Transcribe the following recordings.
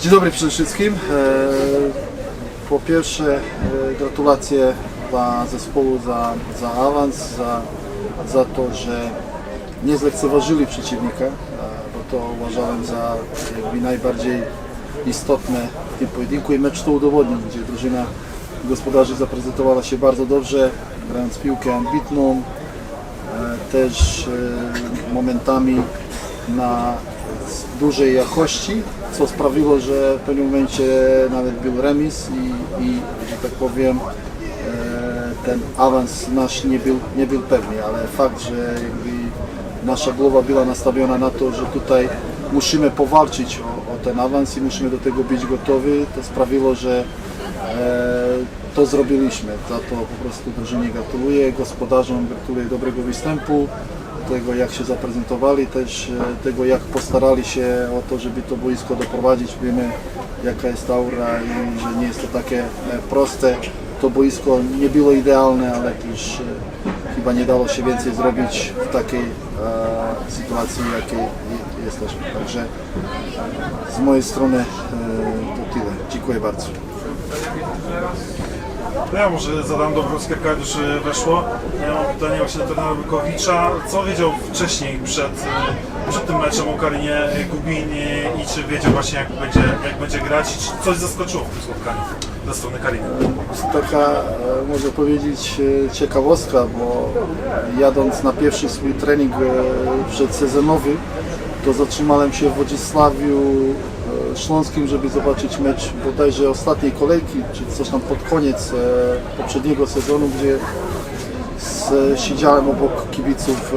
Dzień dobry przede wszystkim. E, Po pierwsze e, gratulacje dla zespołu za, za awans, za, za to, że nie zlekceważyli przeciwnika, e, bo to uważałem za jakby najbardziej istotne w tym pojedynku i mecz to udowodnił, gdzie drużyna gospodarzy zaprezentowała się bardzo dobrze, grając piłkę ambitną, też momentami na dużej jakości, co sprawiło, że w pewnym momencie nawet był remis i, i że tak powiem e, ten awans nasz nie był, nie był pewny, ale fakt, że nasza głowa była nastawiona na to, że tutaj musimy powalczyć o, o ten awans i musimy do tego być gotowi, to sprawiło, że e, to zrobiliśmy. Za to po prostu drużynie gratuluję, gospodarzom gratuluję dobrego występu, tego jak się zaprezentowali, też e, tego jak postarali się o to, żeby to boisko doprowadzić. Wiemy jaka jest aura i że nie jest to takie e, proste. To boisko nie było idealne, ale też e, chyba nie dało się więcej zrobić w takiej e, sytuacji, jakiej je- jesteśmy. Także z mojej strony e, to tyle. Dziękuję bardzo. No ja może zadam dobrą skierkę, jak już e, weszło. Ja mam pytanie właśnie do trenera Bykowicza. Co wiedział wcześniej przed, e, przed tym meczem o Karinie Gubin e, i czy wiedział właśnie jak będzie, jak będzie grać i czy coś zaskoczyło w tym spotkaniu ze strony Kariny? taka, e, można powiedzieć, e, ciekawostka, bo jadąc na pierwszy swój trening e, przedsezonowy, to zatrzymałem się w Wodzisławiu e, Śląskim, żeby zobaczyć mecz bodajże ostatniej kolejki, czy coś tam pod koniec e, poprzedniego sezonu, gdzie z, siedziałem obok kibiców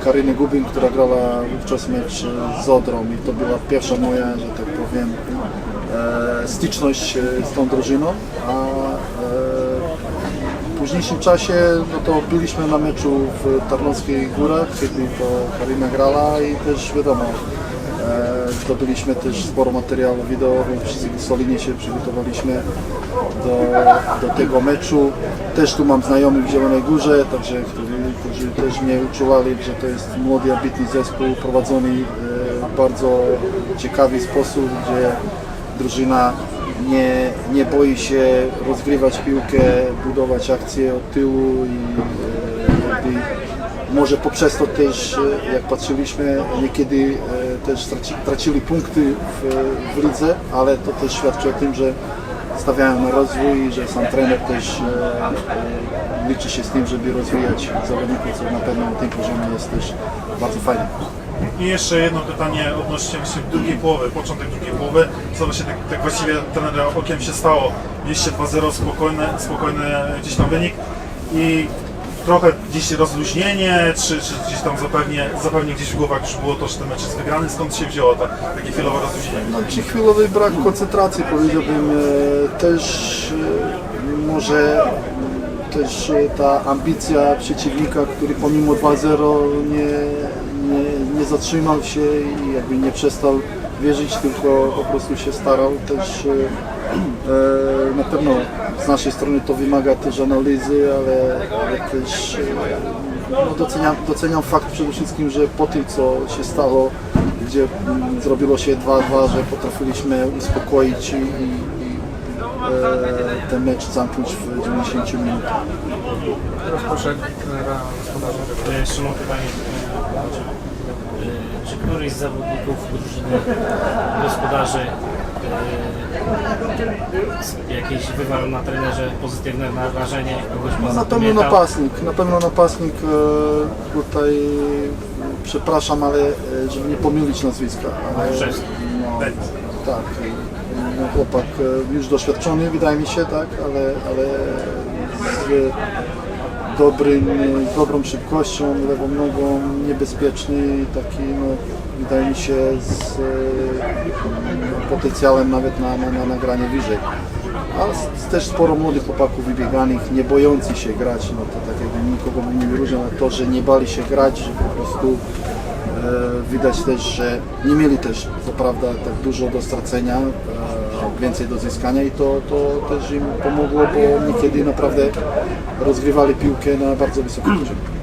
e, Karyny Gubin, która grała wówczas mecz e, z Odrą. I to była pierwsza moja, że tak powiem, e, styczność e, z tą drużyną, a e, w późniejszym czasie no to byliśmy na meczu w Tarnowskich Górach, kiedy to Karyna grała i też wiadomo, e, zdobyliśmy też sporo materiału wideo, solidnie się przygotowaliśmy do, do tego meczu. Też tu mam znajomych w Zielonej Górze, także, którzy, którzy też mnie uczuwali, że to jest młody, ambitny zespół prowadzony e, w bardzo ciekawy sposób, gdzie drużyna nie, nie boi się rozgrywać piłkę, budować akcje od tyłu i może poprzez to też, e, jak patrzyliśmy, niekiedy e, też traci, tracili punkty w, w lidze, ale to też świadczy o tym, że stawiają na rozwój i że sam trener też e, liczy się z tym, żeby rozwijać zawodników, co na pewno na tym poziomie jest też bardzo fajne. I jeszcze jedno pytanie odnośnie drugiej połowy, początek drugiej połowy. Co właśnie tak, tak właściwie trenera okiem się stało? Mieliście 2-0 spokojny, spokojny gdzieś tam wynik i trochę gdzieś rozluźnienie, czy, czy gdzieś tam zapewnie, zapewnie gdzieś w głowach już było to, że ten mecz jest wygrany. Skąd się wzięło ta, takie chwilowe rozluźnienie? No, czy chwilowy brak koncentracji powiedziałbym e, też e, może też e, ta ambicja przeciwnika, który pomimo 2-0 nie, nie, nie zatrzymał się i jakby nie przestał wierzyć, tylko po prostu się starał też na pewno z naszej strony to wymaga też analizy, ale, ale też e, no, doceniam, doceniam fakt przede wszystkim, że po tym co się stało, gdzie mm, zrobiło się 2-2, że potrafiliśmy uspokoić i, i, e, ten mecz zamknąć w 90 minutach. Teraz proszę trenera gospodarza. Mam pytanie. e, Czy któryś z zawodników drużyny gospodarzy e, jakieś wywarł na trenerze pozytywne wrażenie, kogoś No, na pewno napastnik, na pewno napastnik e, tutaj przepraszam, ale e, żeby nie pomylić nazwiska. Ale, no, tak, no, chłopak e, już doświadczony wydaje mi się, tak, ale, ale z dobrym, z dobrą szybkością, lewą nogą, niebezpieczny, taki no, wydaje mi się z e, potencjałem nawet na, na, na nagranie wyżej. A s- też sporo młodych chłopaków wybieganych, nie bojących się grać, no to tak jakby nikogo bym nie wyróżniał, ale to, że nie bali się grać, że po prostu e, widać też, że nie mieli też co prawda tak dużo do stracenia, e, więcej do zyskania i to, to też im pomogło, bo niekiedy naprawdę rozgrywali piłkę na bardzo wysokim poziomie.